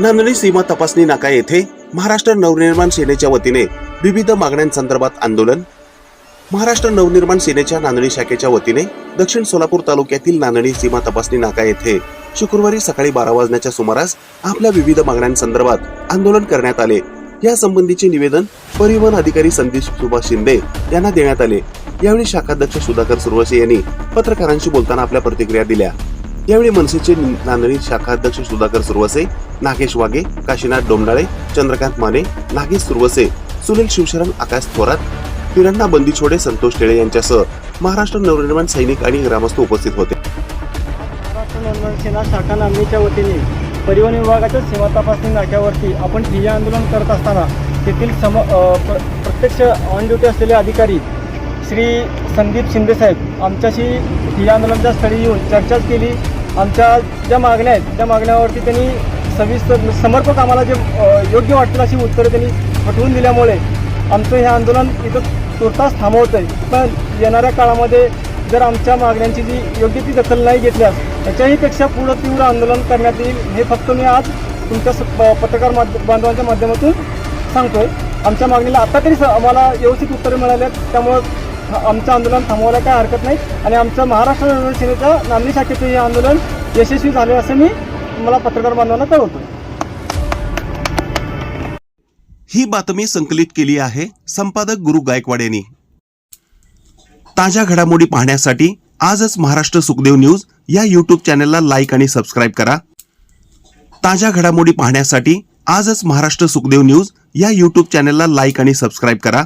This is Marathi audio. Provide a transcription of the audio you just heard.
नांदणी सीमा तपासणी नाका येथे महाराष्ट्र नवनिर्माण सेनेच्या वतीने विविध मागण्यांसंदर्भात आंदोलन. महाराष्ट्र नवनिर्माण सेनेच्या नांदणी शाखेच्या वतीने दक्षिण सोलापूर तालुक्यातील नांदणी सीमा तपासणी नाका येथे शुक्रवारी सकाळी बारा वाजण्याच्या सुमारास आपल्या विविध मागण्यांसंदर्भात आंदोलन करण्यात आले. या संबंधीचे निवेदन परिवहन अधिकारी संदीप सुभाष शिंदे यांना देण्यात आले. यावेळी शाखाध्यक्ष सुधाकर सुरवसे यांनी पत्रकारांशी बोलताना आपल्या प्रतिक्रिया दिल्या. यावेळी मनसेचे नांदणी शाखाध्यक्ष सुधाकर सुरवसे नागेश वागे काशीनाथ डोमडाळे चंद्रकांत माने नागेश सुरवसे सुनील शिवशरण आकाश थोरात तिरण्णा बंदीछोडे संतोष टेळे यांच्यासह महाराष्ट्र नवनिर्माण सैनिक आणि ग्रामस्थ उपस्थित होते. महाराष्ट्र नवनिर्माण सेना शाखा नांदणीच्या वतीने परिवहन विभागाच्या सीमा तपासणी नाक्यावरती आपण ठिय्या आंदोलन करत असताना तेथील सम प्रत्यक्ष ऑन ड्युटी असलेले अधिकारी श्री संदीप शिंदेसाहेब आमच्याशी ठिय्या आंदोलनाच्या स्थळी येऊन चर्चाच केली. आमच्या ज्या मागण्या आहेत त्या मागण्यावरती त्यांनी सविस्तर समर्पक आम्हाला जे योग्य वाटतील अशी उत्तरं त्यांनी पटवून दिल्यामुळे आमचं हे आंदोलन इथं तुर्तास थांबवतं आहे पण येणाऱ्या काळामध्ये जर आमच्या मागण्यांची जी योग्य ती दखल नाही घेतल्यास याच्याही पेक्षा पुढं तीव्र आंदोलन करण्यात येईल हे फक्त मी आज तुमच्या स- प- पत्रकार माध्य बांधवांच्या माध्यमातून सांगतोय. आमच्या मागणीला आता तरी स- आम्हाला व्यवस्थित उत्तरं मिळाली आहेत त्यामुळं आमचं आंदोलन थांबवायला काय हरकत नाही. आणि आमचं महाराष्ट्र नवनिर्माण सेनेचं नांदी शाखेचं हे आंदोलन यशस्वी झाले असं मी मला पत्रकार बांधवांना कळवतो. ही बातमी संकलित केली आहे संपादक गुरु गायकवाड यांनी. ताज्या घडामोडी पाहण्यासाठी आजच महाराष्ट्र सुखदेव न्यूज या यूट्यूब चॅनलला लाईक आणि सबस्क्राईब करा. ताज्या घडामोडी पाहण्यासाठी आजच महाराष्ट्र सुखदेव न्यूज या यूट्यूब चॅनलला लाईक आणि सबस्क्राईब करा.